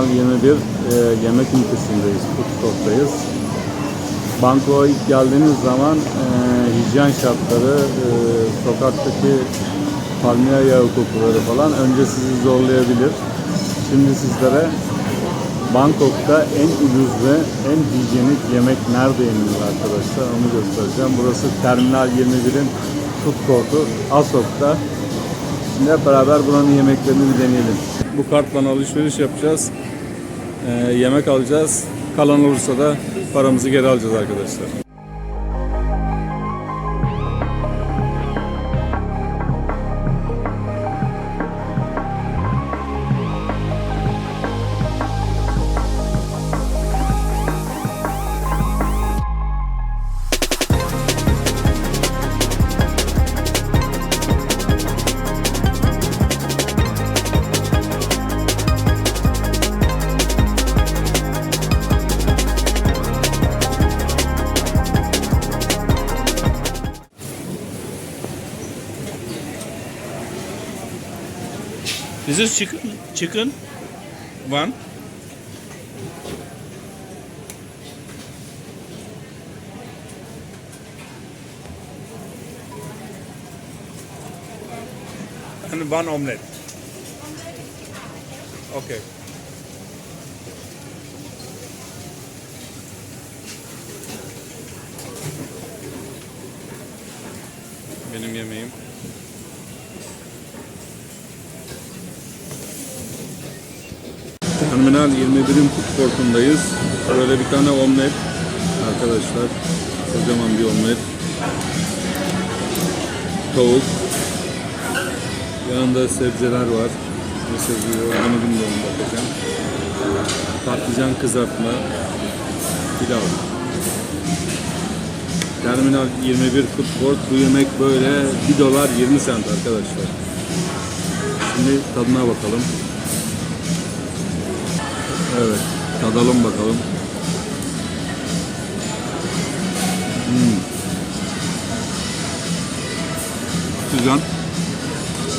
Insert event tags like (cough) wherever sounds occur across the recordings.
Terminal 21 e, yemek ünitesindeyiz, food court'tayız. Bangkok'a ilk geldiğiniz zaman e, hijyen şartları, e, sokaktaki palmiye yağı kokuları falan önce sizi zorlayabilir. Şimdi sizlere Bangkok'ta en ucuz ve en hijyenik yemek nerede yenilir arkadaşlar onu göstereceğim. Burası Terminal 21'in food court'u Asok'ta. Şimdi hep beraber buranın yemeklerini bir deneyelim. Bu kartla alışveriş yapacağız. Ee, yemek alacağız. Kalan olursa da paramızı geri alacağız arkadaşlar. İs chicken. Chicken. One. And one omelette. Okay. Benim yemeğim. Terminal 21'in food court'undayız. Böyle bir tane omlet arkadaşlar. Kocaman bir omlet. Tavuk. Yanında sebzeler var. Ne sebze olduğunu bilmiyorum bakacağım. Patlıcan kızartma. Pilav. Terminal 21 food court. Bu yemek böyle 1 dolar 20 cent arkadaşlar. Şimdi tadına bakalım. Evet, tadalım bakalım. Hmm. Güzel.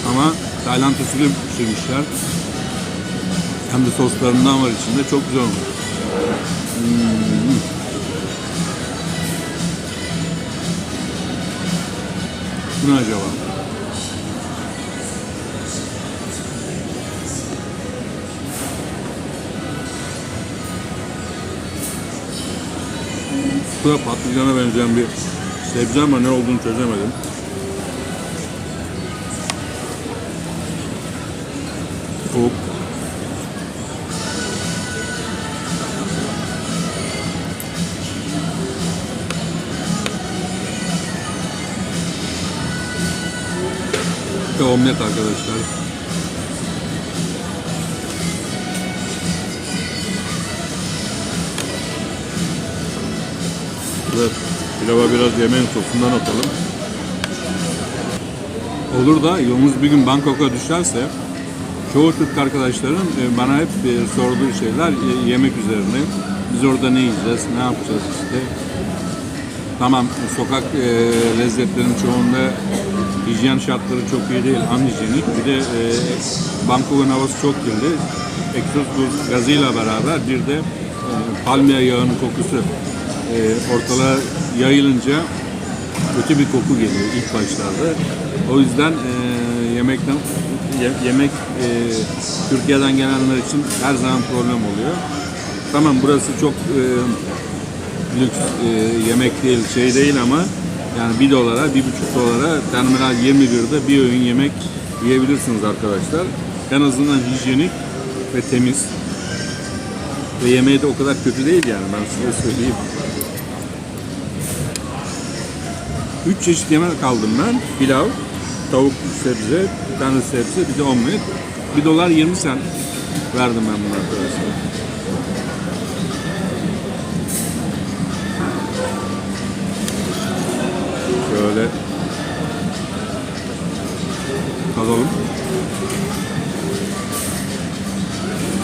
Ama Tayland usulü pişirmişler. Hem de soslarından var içinde. Çok güzel olmuş. Hmm. Bu ne acaba? Bu patlıcana benzeyen bir sebze ama ne olduğunu çözemedim. Tavuk. Ve omlet arkadaşlar. Pilava biraz yemeğin sosundan atalım. Olur da yolumuz bir gün Bangkok'a düşerse çoğu Türk arkadaşların e, bana hep e, sorduğu şeyler yemek üzerine. Biz orada ne yiyeceğiz, ne yapacağız işte. Tamam sokak e, lezzetlerinin çoğunda hijyen şartları çok iyi değil, anhijyenik. Bir de Bangkok'un havası çok kirli. Egzoz gazıyla beraber bir de palmiye yağının kokusu ortalığa yayılınca kötü bir koku geliyor ilk başlarda. O yüzden e, yemekten ye- yemek e, Türkiye'den gelenler için her zaman problem oluyor. Tamam burası çok e, lüks e, yemek değil, şey değil ama yani 1 dolara, 1,5 dolara Terminal 21'de bir öğün yemek yiyebilirsiniz arkadaşlar. En azından hijyenik ve temiz. Ve yemeği de o kadar kötü değil yani ben size söyleyeyim. Üç çeşit yemek aldım ben. Pilav, tavuk sebze, bir tane sebze, bir de omlet. 1 dolar 20 sen verdim ben buna arkadaşlar. Şöyle tadalım.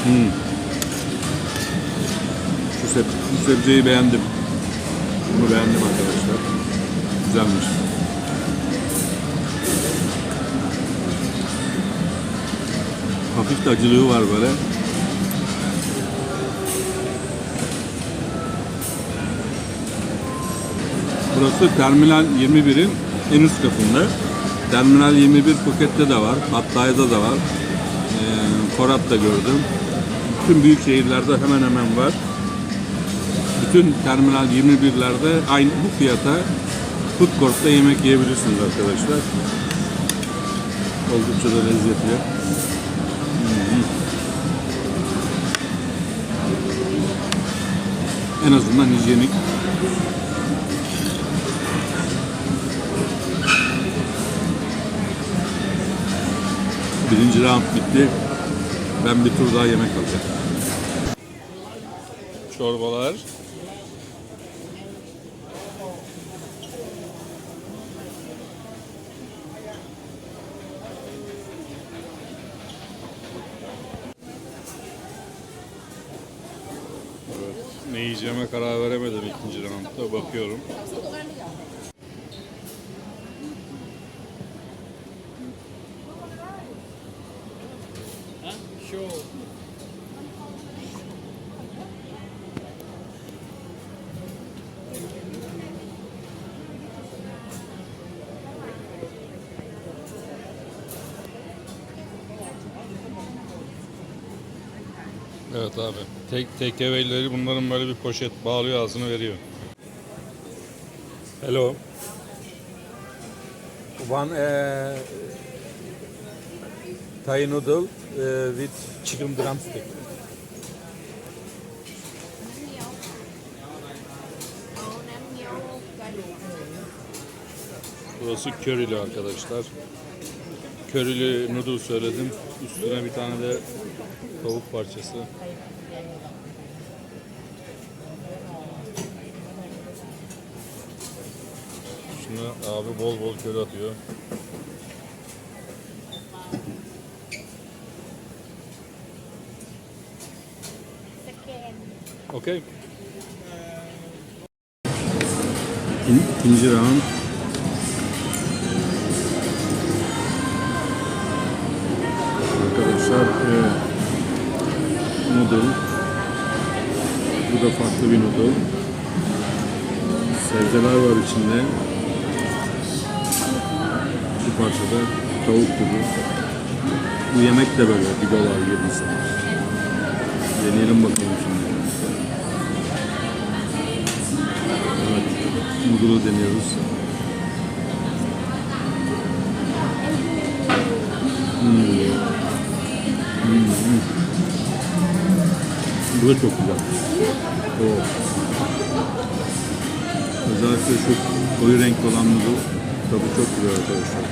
Hmm. Şu, seb bu sebzeyi beğendim. Bunu beğendim arkadaşlar. Güzelmiş. Hafif de acılığı var böyle. Burası Terminal 21'in en üst katında. Terminal 21 Phuket'te de var, Pattaya'da da var, ee, Korat'ta gördüm. Bütün büyük şehirlerde hemen hemen var. Bütün Terminal 21'lerde aynı bu fiyata food court'ta yemek yiyebilirsiniz arkadaşlar. Oldukça da lezzetli. En azından hijyenik. Birinci round bitti. Ben bir tur daha yemek alacağım. Çorbalar. Evet, ne yiyeceğime karar veremedim ikinci roundda. Bakıyorum. Evet abi. Tek takeaway'leri bunların böyle bir poşet bağlıyor ağzına veriyor. Hello. One uh, Thai noodle uh, with chicken drumstick. Burası körili arkadaşlar. Körili noodle söyledim. Üstüne bir tane de tavuk parçası. Şuna abi bol bol köri atıyor. Okey. Round. Arkadaşlar Bu da farklı bir noodle. Sebzeler var içinde. Bu parçada tavuk gibi. Bu yemek de böyle bir dolar yedi cent. Deneyelim bakalım şimdi. Evet, noodle'ı deniyoruz. Bu da çok güzel. O. Özellikle şu koyu renkli olan noodle tadı çok güzel arkadaşlar.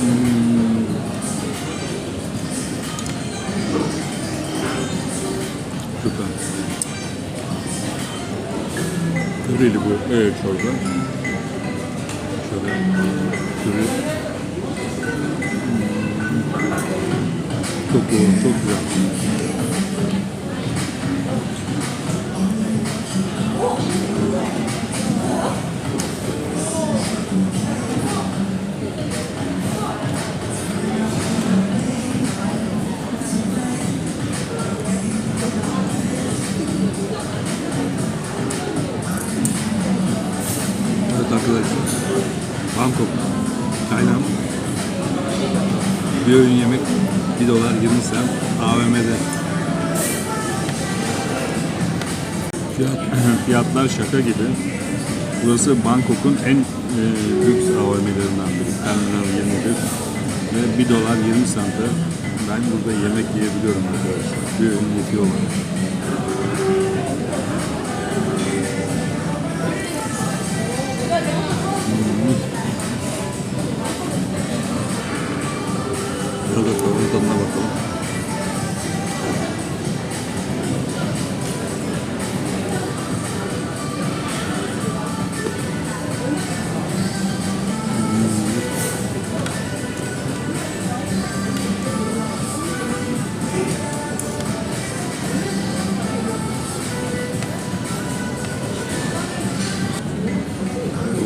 Hmm. Süper. Körili bu evet, çorba. Şöyle köri. Çok yoğun, çok güzel. Evet arkadaşlar. Bangkok, Tayland. Bir öğün yemek 1 dolar 20 cent AVM'de. Fiyat, (laughs) fiyatlar şaka gibi. Burası Bangkok'un en e, lüks AVM'lerinden biri. Terminal 21 ve 1 dolar 20 cent'e ben burada yemek yiyebiliyorum arkadaşlar. Bir öğün yetiyor. Burada tavuğun tadına bakalım.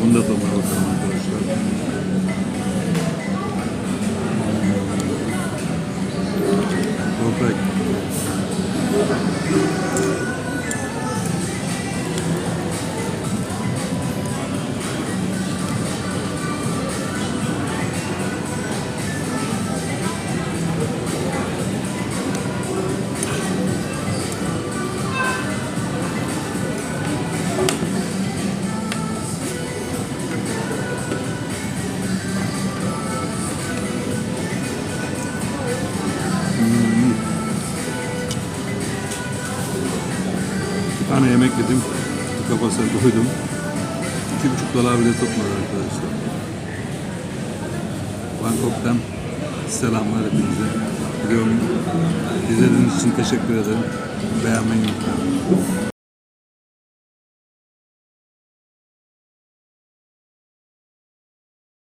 Bunun da tadına bakalım arkadaşlar. Yedim. Kafasına koydum. İki buçuk dolar bile tutmadı arkadaşlar. Bangkok'tan selamlar hepinize. Videomu izlediğiniz için teşekkür ederim. Beğenmeyi unutmayın.